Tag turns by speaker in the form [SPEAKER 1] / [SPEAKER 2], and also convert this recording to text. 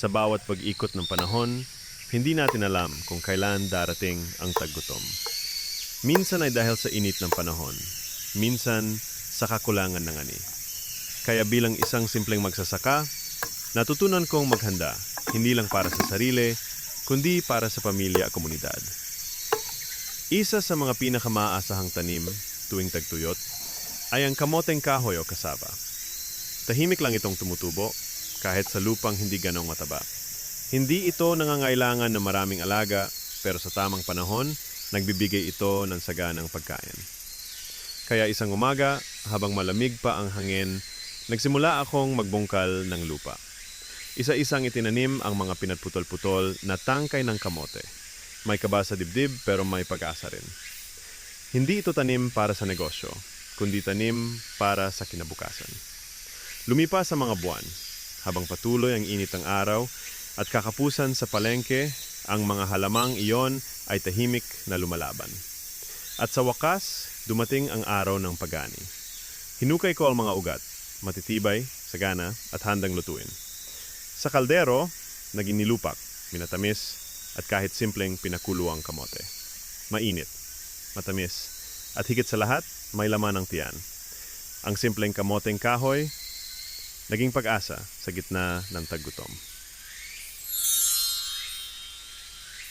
[SPEAKER 1] Sa bawat pag-ikot ng panahon, hindi natin alam kung kailan darating ang taggutom. Minsan ay dahil sa init ng panahon, minsan sa kakulangan ng ani. Kaya bilang isang simpleng magsasaka, natutunan kong maghanda, hindi lang para sa sarili, kundi para sa pamilya at komunidad. Isa sa mga pinakamaasahang tanim tuwing tagtuyot ay ang kamoteng kahoy o kasaba. Tahimik lang itong tumutubo kahit sa lupang hindi ganong mataba. Hindi ito nangangailangan ng maraming alaga pero sa tamang panahon, nagbibigay ito ng saganang pagkain. Kaya isang umaga, habang malamig pa ang hangin, nagsimula akong magbungkal ng lupa. Isa-isang itinanim ang mga pinatputol-putol na tangkay ng kamote. May kaba sa dibdib pero may pag-asa rin. Hindi ito tanim para sa negosyo, kundi tanim para sa kinabukasan. Lumipas sa mga buwan, habang patuloy ang init ng araw at kakapusan sa palengke, ang mga halamang iyon ay tahimik na lumalaban. At sa wakas, dumating ang araw ng pagani. Hinukay ko ang mga ugat, matitibay, sagana at handang lutuin. Sa kaldero, naging nilupak, minatamis, at kahit simpleng pinakulo ang kamote. Mainit, matamis, at higit sa lahat, may laman ng tiyan. Ang simpleng kamoteng kahoy, naging pag-asa sa gitna ng taggutom.